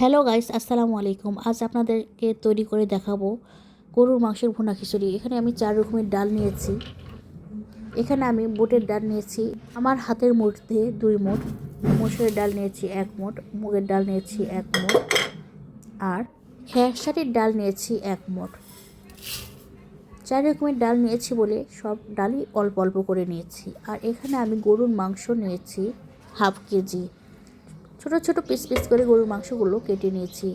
Hello guys আসসালামু আলাইকুম। আজ আপনাদেরকে তৈরি করে দেখাবো গরুর মাংসের ভুনা খিচুড়ি। এখানে আমি চার রকমের ডাল নিয়েছি। এখানে আমি বুটের ডাল নিয়েছি। আমার হাতের মধ্যে দুই মুঠ মসুরের ডাল নিয়েছি এক মুঠ, মুগের ডাল নিয়েছি এক মুঠ, আর খেসারির ডাল নিয়েছি এক মুঠ। চার রকমের ডাল নিয়েছি বলে সব ডালই অল্প অল্প করে নিয়েছি। আর এখানে আমি গরুর মাংস নিয়েছি হাফ কেজি। ছোট ছোট পিস পিস করে গরুর মাংসগুলো কেটে নিয়েছি।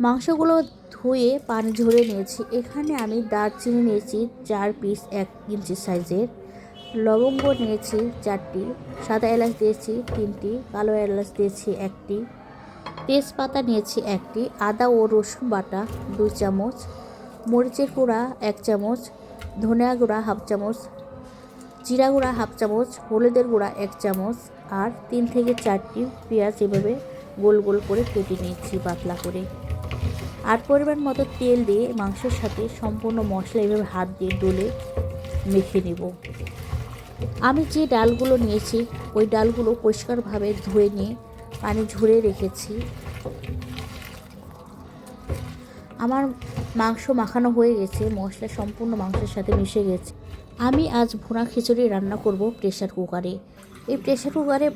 মাংসগুলো ধুয়ে পানি ঝরে নিয়েছি। এখানে আমি দারচিনি নিয়েছি চার পিস এক ইঞ্চি সাইজের। লবঙ্গ নিয়েছি চারটি। সাদা এলাচ দিয়েছি তিনটি। কালো এলাচ দিয়েছি একটি। তেজপাতা নিয়েছি একটি। আদা ও রসুন বাটা দুই চামচ। মরিচের গুঁড়া এক চামচ। ধনিয়া গুঁড়া হাফ চামচ। জিরা গুঁড়া হাফ চামচ, হলুদের গুঁড়া এক চামচ আর তিন থেকে চারটি পেঁয়াজ এভাবে গোল গোল করে কেটে নিয়েছি পাতলা করে। আর পরিমাণ মতো তেল দিয়ে মাংসের সাথে সম্পূর্ণ মশলা এভাবে হাত দিয়ে ডলে মেখে নেব। আমি যে ডালগুলো নিয়েছি, ওই ডালগুলো পরিষ্কারভাবে ধুয়ে নিয়ে পানি ঝরে রেখেছি। আমার মাংস মাখানো হয়ে গেছে, মশলা সম্পূর্ণ মাংসের সাথে মিশে গেছে। আমি আজ ভুনা খিচুড়ি রান্না করব প্রেশার কুকারে এই প্রেশার কুকারে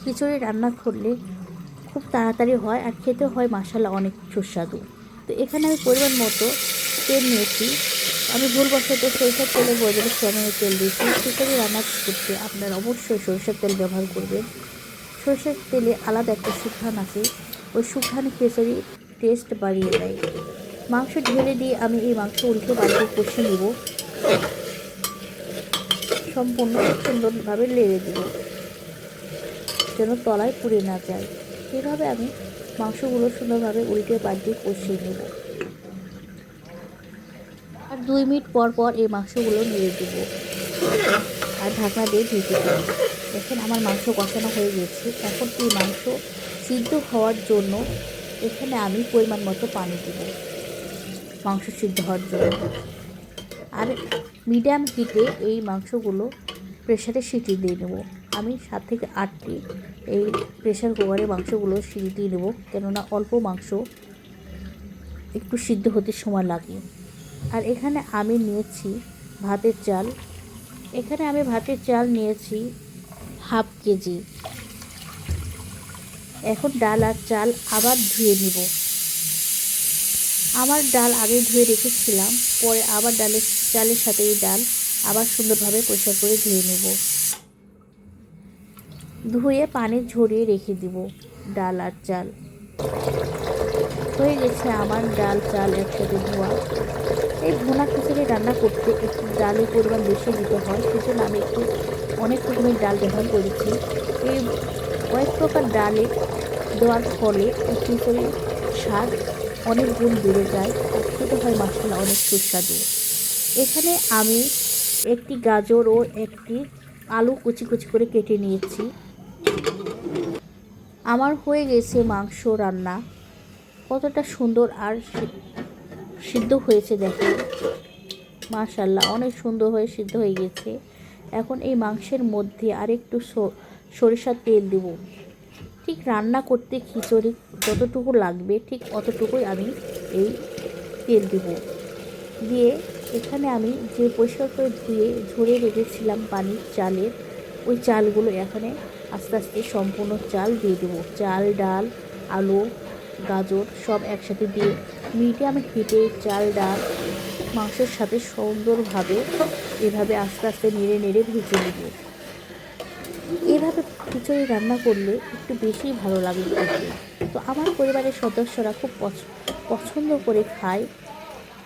খিচুড়ি রান্না করলে খুব তাড়াতাড়ি হয় আর খেতে হয় মশালা অনেক সুস্বাদু। তো এখানে আমি পরিমাণ মতো তেল নিয়েছি। আমি ভুলবশত সরিষার তেলের বদলে সয়াবিনের তেল দিয়েছি। খিচুড়ি রান্না করতে আপনারা অবশ্যই সরিষার তেল ব্যবহার করবেন। সরিষার তেলে আলাদা একটা সুখান আছে ওই সুখান খিচুড়ি টেস্ট বাড়িয়ে দেয়। মাংস ঢেলে দিয়ে আমি এই মাংস উল্টে বাড়িতে কষে নেব। সম্পূর্ণ সুন্দরভাবে লেড়ে দেব। যেন তলায় পুড়ে না যায়। এভাবে আমি মাংসগুলো সুন্দরভাবে উল্টে পাল্টে কষিয়ে নেব। আর দুই মিনিট পর পর এই মাংসগুলো নেড়ে দেব। আর ঢাকনা দিয়ে ঢেকে দেব। দেখেন, আমার মাংস কষানো হয়ে গেছে। এখন এই মাংস সিদ্ধ হওয়ার জন্য এখানে আমি পরিমাণ মতো পানি দেব। মাংস সিদ্ধ হওয়ার জন্য। আর মিডিয়াম হিটে এই মাংসগুলো প্রেশারে সিটি দিয়ে নেব। আমি সাত থেকে আটটি এই প্রেশার কুকারে মাংসগুলো সিটি দিয়ে নেব, কেননা অল্প মাংস একটু সিদ্ধ হতে সময় লাগে। আর এখানে আমি নিয়েছি ভাতের চাল। এখানে আমি ভাতের চাল নিয়েছি হাফ কেজি। এখন ডাল আর চাল আবার ধুয়ে নিব। আমার ডাল আগে ধুয়ে রেখেছিলাম, পরে আবার ডালের চালের সাথে এই ডাল আবার সুন্দরভাবে পরিষ্কার করে ধুয়ে নেব। ধুয়ে পানি ঝরিয়ে রেখে দিব ডাল আর চাল। হয়ে গেছে আমার ডাল, চাল একসাথে ধোয়া। এই ভুনা খিচুড়ি রান্না করতে একটু ডালের পরিমাণ বেশি দিতে হয়, সেজন্য আমি একটু অনেক রকমের ডাল ব্যবহার করেছি। এই কয়েক প্রকার ডালে দেওয়ার ফলে খিচুড়ির স্বাদ অনেক গুণ বেড়ে যায় খেতে হয় মশলা অনেক সুস্বাদু। এখানে আমি একটি গাজর ও একটি আলু কুচি কুচি করে কেটে নিয়েছি। আমার হয়ে গেছে মাংস রান্না। কতটা সুন্দর আর সিদ্ধ হয়েছে দেখো মাশাল্লাহ অনেক সুন্দর হয়ে সিদ্ধ হয়ে গেছে। এখন এই মাংসের মধ্যে আরেকটু সরিষার তেল দেবো। রান্না করতে খিচুড়ি যতটুকু লাগবে, ঠিক অতটুকুই আমি এই তেল দেব। দিয়ে এখানে আমি যে পরিষ্কার করে ধুয়ে ঝরে রেখেছিলাম পানির চালের, ওই চালগুলো এখানে আস্তে আস্তে সম্পূর্ণ চাল দিয়ে দেবো। চাল, ডাল, আলু, গাজর সব একসাথে দিয়ে মিডিয়াম হিটে চাল, ডাল, মাংসের সাথে সুন্দরভাবে এভাবে আস্তে আস্তে নেড়ে নেড়ে ভেজে নেব। খিচুড়ি রান্না করলে একটু বেশি ভালো লাগে খেতে। তো আমার পরিবারের সদস্যরা খুব পছন্দ করে খায়।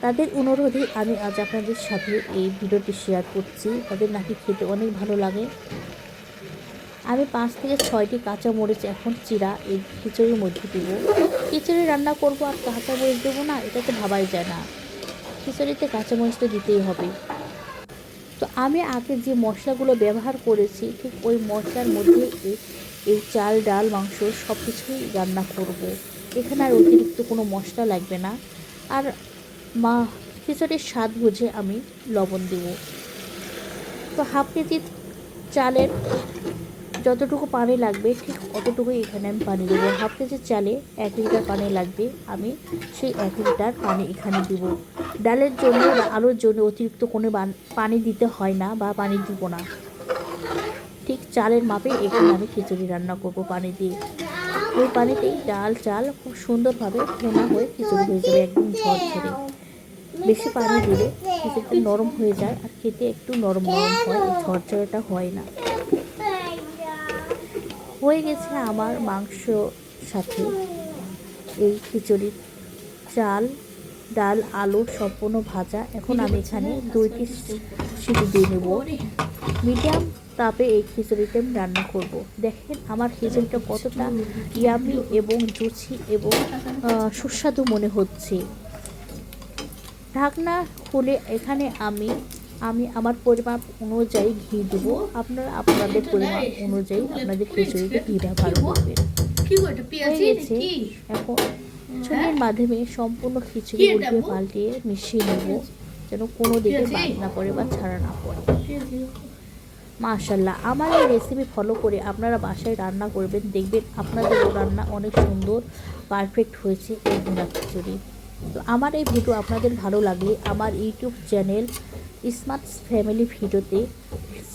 তাদের অনুরোধে আমি আজ আপনাদের সাথে এই ভিডিওটি শেয়ার করছি। তাদের নাকি খেতে অনেক ভালো লাগে। আমি পাঁচ থেকে ছয়টি কাঁচা মরিচ এখন চিরা, এই খিচুড়ির মধ্যে দেব। খিচুড়ি রান্না করব আর কাঁচা মরিচ দেবো না, এটা তো ভাবাই যায় না। খিচুড়িতে কাঁচা মরিচ তো দিতেই হবে। তো আমি আগে যে মশলাগুলো ব্যবহার করেছি, ঠিক ওই মশলার মধ্যে এই চাল, ডাল, মাংস সব কিছুই রান্না করব। এখানে আর অতিরিক্ত কোনো মশলা লাগবে না আর মা, খিচুড়ির স্বাদ বুঝে আমি লবণ দেব তো হাফ কেজি চালের যতটুকু পানি লাগবে, ঠিক অতটুকুই এখানে আমি পানি দেবো। হাফ কেজি চালে এক লিটার পানি লাগবে, আমি সেই এক লিটার পানি এখানে দিব। ডালের জন্য বা আলুর জন্য অতিরিক্ত কোনো পানি দিতে হয় না বা পানি দিব না। ঠিক চালের মাপে এখানে আমি খিচুড়ি রান্না করব পানি দিয়ে। ওই পানিতেই ডাল, চাল খুব সুন্দরভাবে ভোনা হয়ে খিচুড়ি হয়ে যাবে একদম ঝরঝরে। বেশি পানি দিলে খিচুড়িটা নরম হয়ে যায় আর খেতে একটু নরম নরম হয়, ঝরঝরেটা হয় না। হয়ে গেছে আমার মাংস সাথে। এই খিচুড়ির চাল, ডাল, আলু সম্পূর্ণ ভাজা। এখন আমি এখানে দুইটি সিটি দিয়ে নেব। মিডিয়াম তাপে এই খিচুড়িটা আমি রান্না করব। দেখেন আমার খিচুড়িটা কতটা ইয়ামি এবং জুচি এবং সুস্বাদু মনে হচ্ছে। ঢাকনা খুলে এখানে আমি আমি আমার পরিমাপ অনুযায়ী ঘি দেব। আপনারা আপনাদের পরিমাপ অনুযায়ী আপনাদের খিচুড়িতে ঘি ব্যবহার করবেন। হয়ে গেছে। এখন ছুরির মাধ্যমে সম্পূর্ণ খিচুড়ি কি উল্টে পাল্টিয়ে মিশিয়ে নেব যেন কোনো দিকে? বাদ না পড়ে বা ছাড়া না পড়ে। মাশাল্লাহ আমার এই রেসিপি ফলো করে আপনারা বাসায় রান্না করবেন দেখবেন আপনাদেরও রান্না অনেক সুন্দর পারফেক্ট হয়েছে এই ভুনা খিচুড়ি। তো আমার এই ভিডিও আপনাদের ভালো লাগলে আমার ইউটিউব চ্যানেল স্মার্ট ফ্যামিলি ভিডিওতে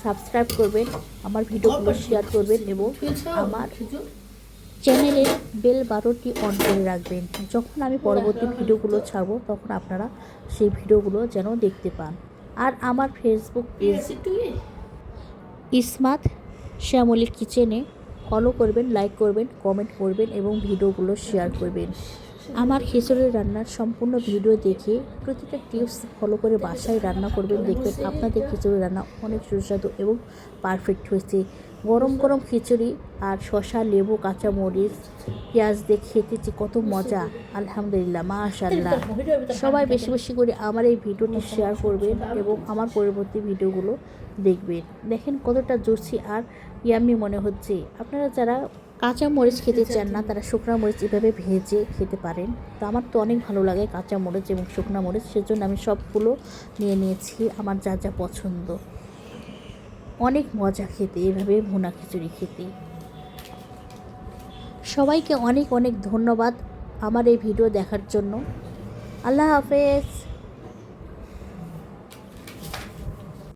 সাবস্ক্রাইব করবেন আমার ভিডিওগুলো শেয়ার করবেন এবং আমার চ্যানেলের বেল বারোটি অন করে রাখবেন। যখন আমি পরবর্তী ভিডিওগুলো ছাড়বো তখন আপনারা সেই ভিডিওগুলো যেন দেখতে পান। আর আমার ফেসবুক পেজ ইসমাত শ্যামলী কিচেনে ফলো করবেন লাইক করবেন কমেন্ট করবেন এবং ভিডিওগুলো শেয়ার করবেন। আমার খিচুড়ি রান্নার সম্পূর্ণ ভিডিও দেখে প্রতিটা টিপস ফলো করে বাসায় রান্না করবেন দেখবেন আপনাদের খিচুড়ি রান্না অনেক সুস্বাদু এবং পারফেক্ট হয়েছে। গরম গরম খিচুড়ি আর শশা লেবু কাঁচা মরিচ পেঁয়াজ দিয়ে খেতে যে কত মজা। আলহামদুলিল্লাহ মাশাল্লাহ সবাই বেশি বেশি করে আমার এই ভিডিওটি শেয়ার করবেন এবং আমার পরবর্তী ভিডিওগুলো দেখবেন। দেখেন কতটা জুসি আর ইয়ামি মনে হচ্ছে। আপনারা যারা কাঁচা মরিচ খেতে চান না, তারা শুকনা মরিচ এভাবে ভেজে খেতে পারেন। তো আমার তো অনেক ভালো লাগে কাঁচা মরিচ এবং শুকনা মরিচ, সেজন্য আমি সবগুলো নিয়ে নিয়েছি, আমার যা যা পছন্দ। অনেক মজা খেতে, এভাবে ভুনা খিচুড়ি খেতে। সবাইকে অনেক অনেক ধন্যবাদ আমার এই ভিডিও দেখার জন্য। আল্লাহ হাফেজ।